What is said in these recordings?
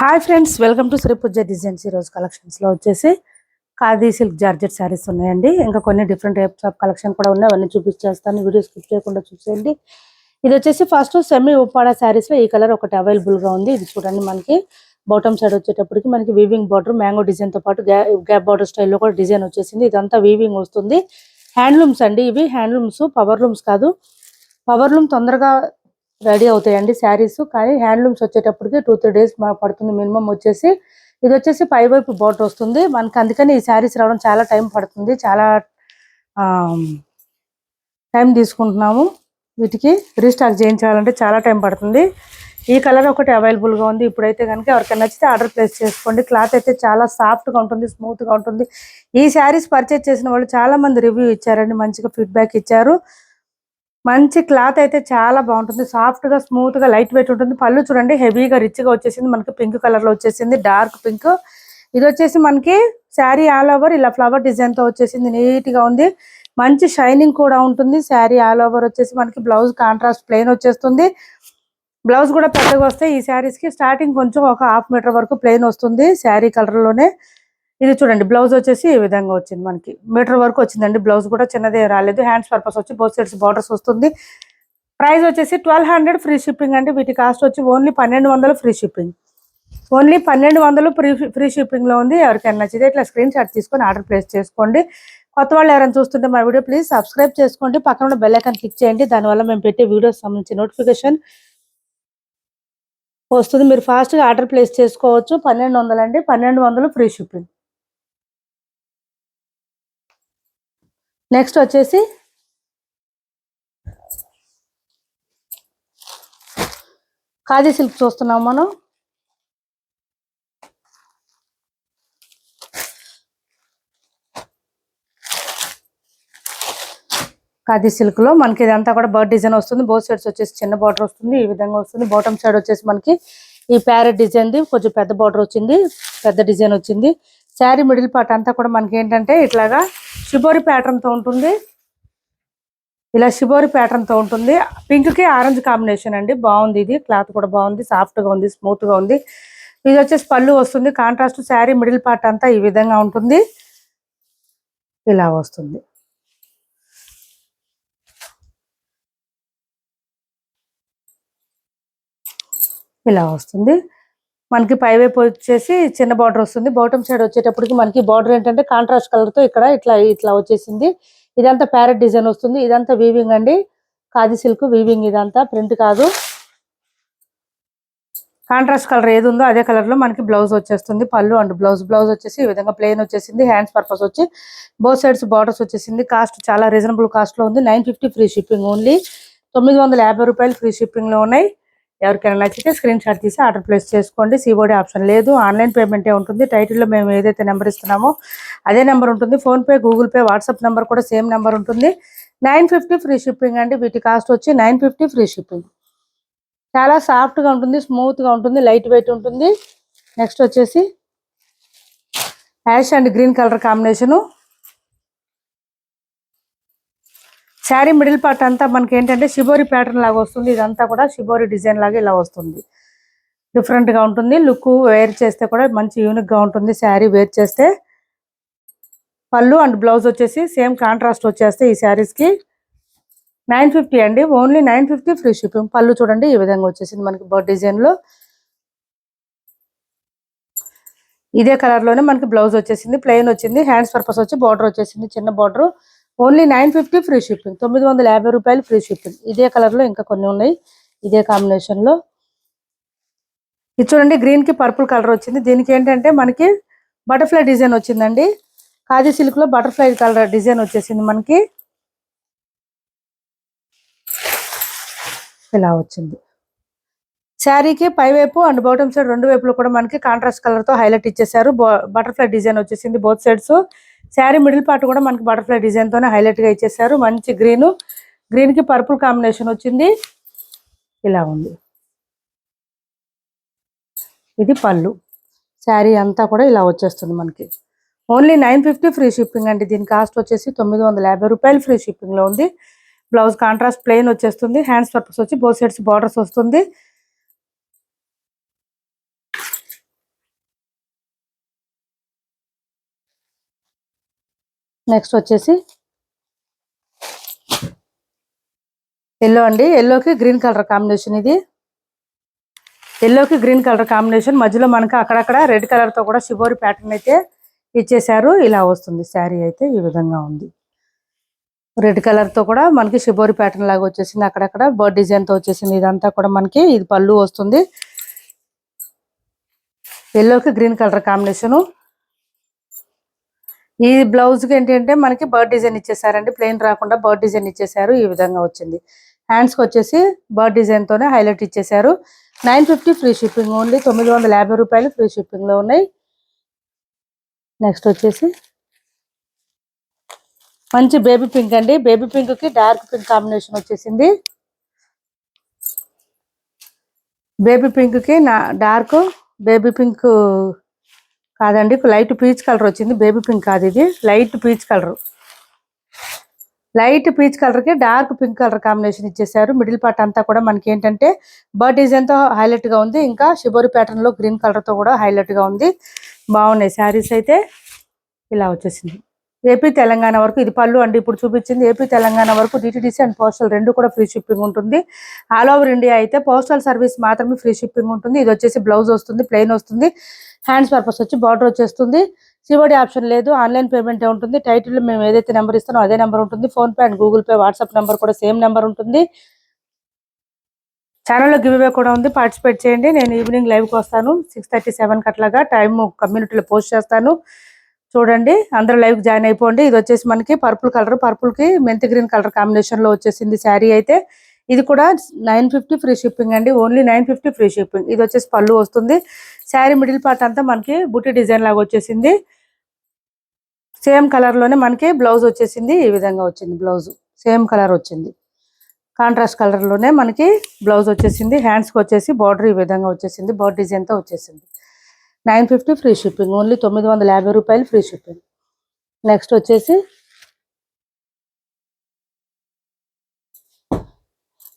Hi friends welcome to Sripooja designs. ఈరోజు కలెక్షన్స్లో వచ్చేసి ఖాదీ సిల్క్ జార్జెట్ శారీస్ ఉన్నాయండి. ఇంకా కొన్ని డిఫరెంట్ టైప్స్ ఆఫ్ కలెక్షన్ కూడా ఉన్నాయి. అవన్నీ చూపించేస్తాను. వీడియో స్కిప్ చేయకుండా చూసేయండి. ఇది వచ్చేసి ఫస్ట్ సెమీ ఉప్పాడ శారీస్లో ఈ కలర్ ఒకటి అవైలబుల్గా ఉంది. ఇది చూడండి మనకి. బాటమ్ సైడ్ వచ్చేటప్పటికి మనకి వీవింగ్ బార్డర్ మ్యాంగో డిజైన్తో పాటు గ్యాప్ బార్డర్ స్టైల్లో కూడా డిజైన్ వచ్చేసింది. ఇదంతా వీవింగ్ వస్తుంది. హ్యాండ్లూమ్స్ అండి ఇవి. హ్యాండ్లూమ్స్ పవర్ లూమ్స్ కాదు. పవర్ లూమ్ తొందరగా రెడీ అవుతాయండి శారీస్. కానీ హ్యాండ్లూమ్స్ వచ్చేటప్పటికి టూ త్రీ డేస్ మాకు పడుతుంది మినిమం వచ్చేసి. ఇది వచ్చేసి పై వైపు బోట్ వస్తుంది. మనకి అందుకని ఈ శారీస్ రావడం చాలా టైం పడుతుంది. చాలా టైం తీసుకుంటున్నాము వీటికి. రీస్టాక్ చేయించాలంటే చాలా టైం పడుతుంది. ఈ కలర్ ఒకటి అవైలబుల్గా ఉంది. ఇప్పుడైతే కనుక ఎవరికైనా నచ్చితే ఆర్డర్ ప్లేస్ చేసుకోండి. క్లాత్ అయితే చాలా సాఫ్ట్గా ఉంటుంది స్మూత్గా ఉంటుంది. ఈ శారీస్ పర్చేజ్ చేసిన వాళ్ళు చాలా మంది రివ్యూ ఇచ్చారండి. మంచిగా ఫీడ్బ్యాక్ ఇచ్చారు. మంచి క్లాత్ అయితే చాలా బాగుంటుంది. సాఫ్ట్గా స్మూత్గా లైట్ వెయిట్ ఉంటుంది. పళ్ళు చూడండి హెవీగా రిచ్గా వచ్చేసింది. మనకి పింక్ కలర్లో వచ్చేసింది. డార్క్ పింక్ ఇది వచ్చేసి మనకి శారీ ఆల్ ఓవర్ ఇలా ఫ్లవర్ డిజైన్తో వచ్చేసింది. నీట్గా ఉంది. మంచి షైనింగ్ కూడా ఉంటుంది. శారీ ఆల్ ఓవర్ వచ్చేసి మనకి బ్లౌజ్ కాంట్రాస్ట్ ప్లెయిన్ వచ్చేస్తుంది. బ్లౌజ్ కూడా పెద్దగా వస్తాయి ఈ శారీస్కి స్టార్టింగ్ కొంచెం ఒక హాఫ్ మీటర్ వరకు ప్లెయిన్ వస్తుంది. శారీ కలర్లోనే. ఇది చూడండి బ్లౌజ్ వచ్చేసి ఈ విధంగా వచ్చింది మనకి. మీటర్ వరకు వచ్చిందండి బ్లౌజ్ కూడా చిన్నదే రాలేదు. హ్యాండ్స్ పర్పస్ వచ్చి బోత్ సైడ్స్ బార్డర్స్ వస్తుంది. ప్రైస్ వచ్చేసి ట్వెల్వ్ హండ్రెడ్ ఫ్రీ షిప్పింగ్ అండి. వీటి కాస్ట్ వచ్చి ఓన్లీ పన్నెండు వందలు ఫ్రీ షిప్పింగ్ ఓన్లీ పన్నెండు వందలు ఫ్రీ ఫ్రీ షిప్పింగ్లో ఉంది. ఎవరికైనా నచ్చితే ఇట్లా స్క్రీన్ షాట్ తీసుకొని ఆర్డర్ ప్లేస్ చేసుకోండి. కొత్త వాళ్ళు ఎవరైనా చూస్తుంటే మా వీడియో ప్లీజ్ సబ్స్క్రైబ్ చేసుకోండి. పక్కన ఉన్న బెల్ ఐకాన్ క్లిక్ చేయండి. దానివల్ల మేము పెట్టే వీడియోస్ సంబంధించి నోటిఫికేషన్ వస్తుంది. మీరు ఫాస్ట్గా ఆర్డర్ ప్లేస్ చేసుకోవచ్చు. పన్నెండు వందలు అండి. పన్నెండు వందలు ఫ్రీ షిప్పింగ్ నెక్స్ట్ వచ్చేసి కాజీ సిల్క్ చూస్తున్నాం మనం. ఖాదీ సిల్క్లో మనకి ఇదంతా కూడా బర్డ్ డిజైన్ వస్తుంది. బోత్ సైడ్స్ వచ్చేసి చిన్న బార్డర్ వస్తుంది. ఈ విధంగా వస్తుంది. బాటమ్ సైడ్ వచ్చేసి మనకి ఈ ప్యారెట్ డిజైన్ది కొంచెం పెద్ద బార్డర్ వచ్చింది. పెద్ద డిజైన్ వచ్చింది. శారీ మిడిల్ పార్ట్ అంతా కూడా మనకి ఏంటంటే ఇట్లాగా షిబోరి ప్యాటర్న్తో ఉంటుంది. ఇలా షిబోరి ప్యాటర్న్తో ఉంటుంది. పింక్కి ఆరెంజ్ కాంబినేషన్ అండి. బాగుంది ఇది. క్లాత్ కూడా బాగుంది. సాఫ్ట్గా ఉంది. స్మూత్గా ఉంది. ఇది వచ్చేసి పళ్ళు వస్తుంది. కాంట్రాస్ట్ శారీ మిడిల్ పార్ట్ అంతా ఈ విధంగా ఉంటుంది. ఇలా వస్తుంది. ఇలా వస్తుంది. మనకి పైవైపు వచ్చేసి చిన్న బార్డర్ వస్తుంది. బాటమ్ సైడ్ వచ్చేటప్పటికి మనకి బార్డర్ ఏంటంటే కాంట్రాస్ట్ కలర్తో ఇక్కడ ఇట్లా ఇట్లా వచ్చేసింది. ఇదంతా ప్యారెట్ డిజైన్ వస్తుంది. ఇదంతా వీవింగ్ అండి. కాది సిల్క్ వీవింగ్ ఇదంతా ప్రింట్ కాదు. కాంట్రాస్ట్ కలర్ ఏది ఉందో అదే కలర్లో మనకి బ్లౌజ్ వచ్చేస్తుంది. పళ్ళు అండ్ బ్లౌజ్ బ్లౌజ్ వచ్చేసి ఈ విధంగా ప్లెయిన్ వచ్చేసింది. హ్యాండ్స్ పర్పస్ వచ్చి బోత్ సైడ్స్ బార్డర్స్ వచ్చేసింది. కాస్ట్ చాలా రీజనబుల్ కాస్ట్లో ఉంది. Nine fifty free shipping only తొమ్మిది వందల యాభై రూపాయలు ఫ్రీ షిప్పింగ్లో ఉన్నాయి. ఎవరికైనా నచ్చితే స్క్రీన్ షాట్ తీసి ఆర్డర్ ప్లేస్ చేసుకోండి. సిఓడి ఆప్షన్ లేదు. ఆన్లైన్ పేమెంటే ఉంటుంది. టైటిల్లో మేము ఏదైతే నెంబర్ ఇస్తున్నామో అదే నెంబర్ ఉంటుంది. PhonePe Google Pay WhatsApp number కూడా సేమ్ నెంబర్ ఉంటుంది. నైన్ ఫిఫ్టీ ఫ్రీ షిప్పింగ్ అండి. వీటి కాస్ట్ వచ్చి నైన్ ఫిఫ్టీ ఫ్రీ షిప్పింగ్. చాలా సాఫ్ట్గా ఉంటుంది స్మూత్గా ఉంటుంది లైట్ వెయిట్ ఉంటుంది. నెక్స్ట్ వచ్చేసి ash and green colour combination. Sari middle part అంతా మనకి ఏంటంటే షిబోరి ప్యాటర్న్ లాగా వస్తుంది. ఇదంతా కూడా షిబోరి డిజైన్ లాగా ఇలా వస్తుంది. డిఫరెంట్గా ఉంటుంది. లుక్ వేర్ చేస్తే కూడా మంచి యూనిక్గా ఉంటుంది. శారీ వేర్ చేస్తే పళ్ళు అండ్ బ్లౌజ్ వచ్చేసి సేమ్ కాంట్రాస్ట్ వచ్చేస్తే ఈ శారీస్కి నైన్ ఫిఫ్టీ అండి. Only nine fifty free shipping. Pallu చూడండి ఈ విధంగా వచ్చేసింది మనకి బర్డ్ డిజైన్లో. ఇదే కలర్లోనే మనకి బ్లౌజ్ వచ్చేసింది. ప్లెయిన్ వచ్చింది. హ్యాండ్స్ పర్పస్ వచ్చి బార్డర్ వచ్చేసింది. చిన్న border. Only nine fifty free shipping తొమ్మిది వందల యాభై రూపాయలు ఫ్రీ షిప్పింగ్. ఇదే కలర్లో ఇంకా కొన్ని ఉన్నాయి. ఇదే కాంబినేషన్లో ఇది చూడండి గ్రీన్కి పర్పుల్ కలర్ వచ్చింది. దీనికి ఏంటంటే మనకి బటర్ఫ్లై డిజైన్ వచ్చిందండి. కాజీ సిల్క్లో బటర్ఫ్లై కలర్ డిజైన్ వచ్చేసింది మనకి. ఇలా వచ్చింది. శారీకి పైవైపు అండ్ బాటమ్ సైడ్ రెండు వైపులు కూడా మనకి కాంట్రాస్ట్ కలర్తో హైలైట్ ఇచ్చేసారు బటర్ఫ్లై డిజైన్ వచ్చేసింది both sides. Sari middle part కూడా మనకి బటర్ఫ్లై డిజైన్ హైలైట్గా హైలైట్గా ఇచ్చేసారు మంచి గ్రీన్. గ్రీన్కి పర్పుల్ కాంబినేషన్ వచ్చింది. ఇలా ఉంది. ఇది పళ్ళు. శారీ అంతా కూడా ఇలా వచ్చేస్తుంది మనకి. Only nine fifty free shipping అండి. దీని కాస్ట్ వచ్చేసి తొమ్మిది వందల యాభై రూపాయలు ఫ్రీ షిప్పింగ్లో ఉంది. బ్లౌజ్ కాంట్రాస్ట్ ప్లెయిన్ వచ్చేస్తుంది. హ్యాండ్స్ పర్పస్ వచ్చి బోత్ సైడ్స్ బార్డర్స్ వస్తుంది. నెక్స్ట్ వచ్చేసి ఎల్లో అండి. ఎల్లోకి గ్రీన్ కలర్ కాంబినేషన్ ఇది. ఎల్లోకి గ్రీన్ కలర్ కాంబినేషన్. మధ్యలో మనకి అక్కడక్కడ రెడ్ కలర్తో కూడా షిబోరి ప్యాటర్న్ అయితే ఇచ్చేసారు ఇలా వస్తుంది. శారీ అయితే ఈ విధంగా ఉంది. రెడ్ కలర్తో కూడా మనకి షిబోరి ప్యాటర్న్ లాగా వచ్చేసింది. అక్కడక్కడ బర్డ్ డిజైన్తో వచ్చేసింది. ఇదంతా కూడా మనకి ఇది పళ్ళు వస్తుంది. ఎల్లోకి గ్రీన్ కలర్ కాంబినేషన్. ఈ బ్లౌజ్కి ఏంటంటే మనకి బర్డ్ డిజైన్ ఇచ్చేసారండి. ప్లెయిన్ రాకుండా బర్డ్ డిజైన్ ఇచ్చేసారు. ఈ విధంగా వచ్చింది. హ్యాండ్స్కి వచ్చేసి బర్డ్ డిజైన్తోనే హైలైట్ ఇచ్చేసారు. Nine fifty free shipping only తొమ్మిది వందల యాభై రూపాయలు ఫ్రీ షిప్పింగ్లో ఉన్నాయి. నెక్స్ట్ వచ్చేసి మంచి బేబీ పింక్ అండి. బేబీ పింక్కి డార్క్ పింక్ కాంబినేషన్ వచ్చేసింది. బేబీ పింక్కి నా డార్క్ బేబీ పింక్ కాదండి లైట్ పీచ్ కలర్ వచ్చింది బేబీ పింక్ కాదు ఇది. Light peach colour. Light peach కలర్కి డార్క్ పింక్ కలర్ కాంబినేషన్ ఇచ్చేసారు మిడిల్ పార్ట్ అంతా కూడా మనకి ఏంటంటే బర్డ్ డిజైన్తో హైలైట్గా హైలైట్ ఉంది. ఇంకా షిబోరి ప్యాటర్న్లో గ్రీన్ కలర్తో కూడా హైలైట్గా ఉంది. బాగున్నాయి శారీస్ అయితే. ఇలా వచ్చేసింది. ఏపీ తెలంగాణ వరకు ఇది పళ్ళు అండి. ఇప్పుడు చూపించింది ఏపీ తెలంగాణ వరకు డిటిడిసి అండ్ పోస్టల్ రెండు కూడా ఫ్రీ షిప్పింగ్ ఉంటుంది. ఆల్ ఓవర్ ఇండియా అయితే పోస్టల్ సర్వీస్ మాత్రమే ఫ్రీ షిప్పింగ్ ఉంటుంది. ఇది వచ్చేసి బ్లౌజ్ వస్తుంది ప్లెయిన్ వస్తుంది. హ్యాండ్స్ పర్పస్ వచ్చి బార్డర్ వచ్చేస్తుంది. సివడి ఆప్షన్ లేదు ఆన్లైన్ పేమెంట్ ఉంటుంది. టైటిల్ మేము ఏదైతే నెంబర్ ఇస్తానో అదే నెంబర్ ఉంటుంది. PhonePe and Google Pay WhatsApp number కూడా సేమ్ నెంబర్ ఉంటుంది. ఛానల్లో గివ్ అవే కూడా ఉంది. పార్టిసిపేట్ చేయండి. నేను ఈవినింగ్ లైవ్కి వస్తాను. సిక్స్ థర్టీ సెవెన్కి అట్లాగా టైం కమ్యూనిటీలో పోస్ట్ చేస్తాను. చూడండి అందరూ లైవ్ జాయిన్ అయిపోండి. ఇది వచ్చేసి మనకి పర్పుల్ కలర్ పర్పుల్కి మెంతి గ్రీన్ కలర్ కాంబినేషన్లో వచ్చేసింది శారీ అయితే. ఇది కూడా నైన్ ఫిఫ్టీ ఫ్రీ షిప్పింగ్ అండి. Only nine fifty free shipping. ఇది వచ్చేసి పళ్ళు వస్తుంది. శారీ మిడిల్ పార్ట్ అంతా మనకి బుట్టి డిజైన్ లాగా వచ్చేసింది. సేమ్ కలర్లోనే మనకి బ్లౌజ్ వచ్చేసింది. ఈ విధంగా వచ్చింది బ్లౌజ్. సేమ్ కలర్ వచ్చింది. కాంట్రాస్ట్ కలర్లోనే మనకి బ్లౌజ్ వచ్చేసింది. హ్యాండ్స్కి వచ్చేసి బార్డర్ ఈ విధంగా వచ్చేసింది. బార్డర్ డిజైన్తో వచ్చేసింది. Nine fifty free shipping only తొమ్మిది వందల యాభై రూపాయలు ఫ్రీ షిప్పింగ్. నెక్స్ట్ వచ్చేసి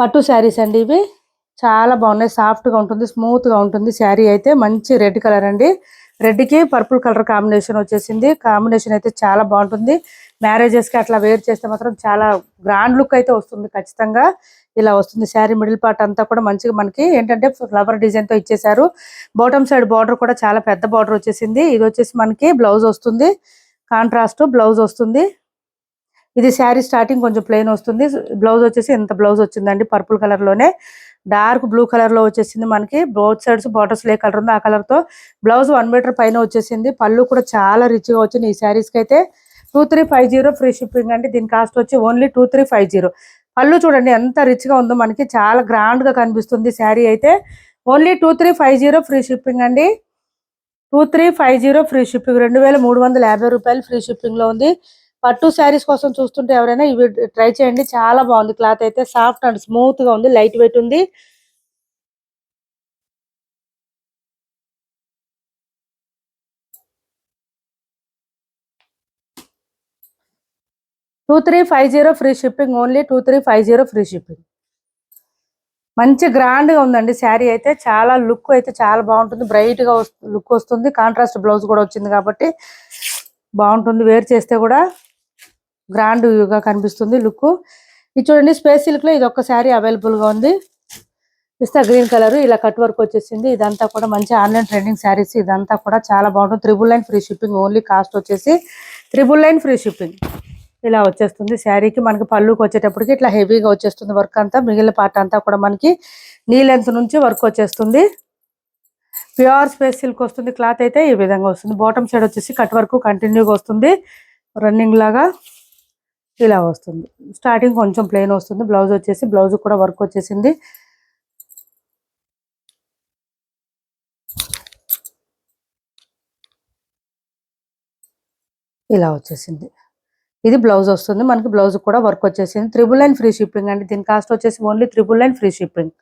పట్టు శారీస్ అండి ఇవి. చాలా బాగున్నాయి సాఫ్ట్గా ఉంటుంది స్మూత్గా ఉంటుంది. శారీ అయితే మంచి రెడ్ కలర్ అండి. రెడ్కి పర్పుల్ కలర్ కాంబినేషన్ వచ్చేసింది. కాంబినేషన్ అయితే చాలా బాగుంటుంది. మ్యారేజెస్కి అట్లా వేర్ చేస్తే మాత్రం చాలా గ్రాండ్ లుక్ అయితే వస్తుంది ఖచ్చితంగా. ఇలా వస్తుంది. శారీ మిడిల్ పార్ట్ అంతా కూడా మంచిగా మనకి ఏంటంటే ఫ్లవర్ డిజైన్తో ఇచ్చేసారు బాటమ్ సైడ్ బార్డర్ కూడా చాలా పెద్ద బార్డర్ వచ్చేసింది. ఇది వచ్చేసి మనకి బ్లౌజ్ వస్తుంది. కాంట్రాస్ట్ బ్లౌజ్ వస్తుంది. ఇది శారీ స్టార్టింగ్ కొంచెం ప్లెయిన్ వస్తుంది. బ్లౌజ్ వచ్చేసి ఇంత బ్లౌజ్ వచ్చిందండి పర్పుల్ కలర్లోనే. డార్క్ బ్లూ కలర్లో వచ్చేసింది మనకి. బోత్ సైడ్స్ బార్డర్స్ ఏ కలర్ ఉందో ఆ కలర్తో. బ్లౌజ్ వన్ మీటర్ పైన వచ్చేసింది. పళ్ళు కూడా చాలా రిచ్గా వచ్చింది ఈ శారీస్కి అయితే. Two three five zero free shipping అండి. దీని కాస్ట్ వచ్చి only two three five zero pallu చూడండి ఎంత రిచ్గా ఉందో మనకి. చాలా గ్రాండ్గా కనిపిస్తుంది శారీ అయితే. Only two three five zero free shipping అండి. Two three five zero free shipping రెండు వేల మూడు వందల యాభై రూపాయలు ఫ్రీ షిప్పింగ్లో ఉంది. పట్టు శారీస్ కోసం చూస్తుంటే ఎవరైనా ఇవి ట్రై చేయండి. చాలా బాగుంది. క్లాత్ అయితే సాఫ్ట్ అండ్ స్మూత్గా ఉంది. లైట్ వెయిట్ ఉంది. Two three five zero free shipping only two three five zero free shipping మంచి గ్రాండ్గా ఉందండి శారీ అయితే. చాలా లుక్ అయితే చాలా బాగుంటుంది. బ్రైట్గా లుక్ వస్తుంది. కాంట్రాస్ట్ బ్లౌజ్ కూడా వచ్చింది కాబట్టి బాగుంటుంది. వేర్ చేస్తే కూడా గ్రాండ్గా కనిపిస్తుంది లుక్. ఇది చూడండి స్పేస్ సిల్క్లో ఇది ఒక్క శారీ అవైలబుల్గా ఉంది. పిస్తా గ్రీన్ కలర్ ఇలా కట్ వర్క్ వచ్చేసింది. ఇదంతా కూడా మంచి ఆన్లైన్ ట్రెండింగ్ శారీస్. ఇదంతా కూడా చాలా బాగుంటుంది. Triple nine free shipping only cost వచ్చేసి త్రిబుల్ లైన్ ఫ్రీ షిప్పింగ్ ఇలా వచ్చేస్తుంది. శారీకి మనకి పళ్ళుకి వచ్చేటప్పటికి ఇట్లా హెవీగా వచ్చేస్తుంది వర్క్ అంతా. మిగిలిన పార్ట్ అంతా కూడా మనకి నీలెంత్ నుంచి వర్క్ వచ్చేస్తుంది. ప్యూర్ స్పేస్ సిల్క్ వస్తుంది. క్లాత్ అయితే ఈ విధంగా వస్తుంది. బాటమ్ సైడ్ వచ్చేసి కట్ వర్క్ కంటిన్యూగా వస్తుంది. రన్నింగ్ లాగా ఇలా వస్తుంది. స్టార్టింగ్ కొంచెం ప్లెయిన్ వస్తుంది. బ్లౌజ్ వచ్చేసి బ్లౌజ్ కూడా వర్క్ వచ్చేసింది. ఇలా వచ్చేసింది. ఇది బ్లౌజ్ వస్తుంది. మనకి బ్లౌజ్ కూడా వర్క్ వచ్చేసింది. త్రిబుల్ లైన్ ఫ్రీ షిప్పింగ్ అండి. దీని కాస్ట్ వచ్చేసి only triple nine free shipping.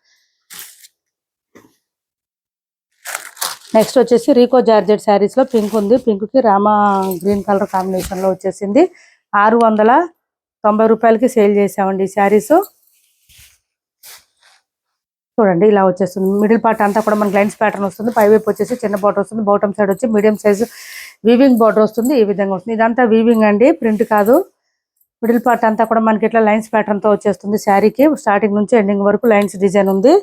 Next వచ్చేసి రీకో జార్జెట్ శారీస్లో పింక్ ఉంది. పింక్కి రామా గ్రీన్ కలర్ కాంబినేషన్లో వచ్చేసింది. ఆరు వందల తొంభై రూపాయలకి సేల్ చేసామండి ఈ శారీస్. చూడండి ఇలా వచ్చేస్తుంది. మిడిల్ పార్ట్ అంతా కూడా మనకి లైన్స్ ప్యాటర్న్ వస్తుంది. పై వైపు వచ్చేసి చిన్న బార్డర్ వస్తుంది. బాటమ్ సైడ్ వచ్చి మీడియం సైజ్ వీవింగ్ బార్డర్ వస్తుంది. ఈ విధంగా వస్తుంది. ఇదంతా వీవింగ్ అండి ప్రింట్ కాదు. మిడిల్ పార్ట్ అంతా కూడా మనకి ఇట్లా లైన్స్ ప్యాటర్న్తో వచ్చేస్తుంది శారీకి. స్టార్టింగ్ నుంచి ఎండింగ్ వరకు లైన్స్ డిజైన్ ఉంది.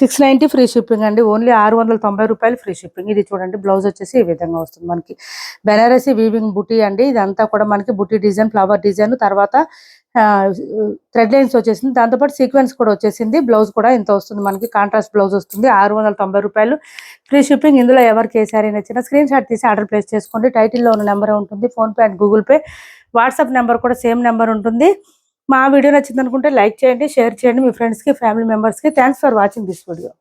సిక్స్ నైన్టీ ఫ్రీ షిప్పింగ్ అండి. ఓన్లీ ఆరు వందల తొంభై రూపాయలు ఫ్రీ షిప్పింగ్. ఇది చూడండి బ్లౌజ్ వచ్చేసి ఈ విధంగా వస్తుంది మనకి. బెనారసి వీవింగ్ బుటీ అండి. ఇదంతా కూడా మనకి బుటీ డిజైన్ ఫ్లవర్ డిజైన్. తర్వాత థ్రెడ్ లైన్స్ వచ్చేసింది. దాంతోపాటు సీక్వెన్స్ కూడా వచ్చేసింది. బ్లౌజ్ కూడా ఇంత వస్తుంది మనకి. కాంట్రాస్ట్ బ్లౌజ్ వస్తుంది. ఆరు వందల తొంభై రూపాయలు. ఫ్రీ షిప్పింగ్ ఇందులో ఎవరికి ఏ సారీ నచ్చినా స్క్రీన్ షాట్ తీసి ఆర్డర్ ప్లేస్ చేసుకోండి. టైటిల్లో ఉన్న నెంబర్ ఉంటుంది. PhonePe and Google pay. WhatsApp number కూడా సేమ్ నెంబర్ ఉంటుంది. మా వీడియో నచ్చింది అనుకుంటే లైక్ చేయండి షేర్ చేయండి. మీ ఫ్రెండ్స్కి ఫ్యామిలీ మెంబర్స్కి. Thanks for watching this video.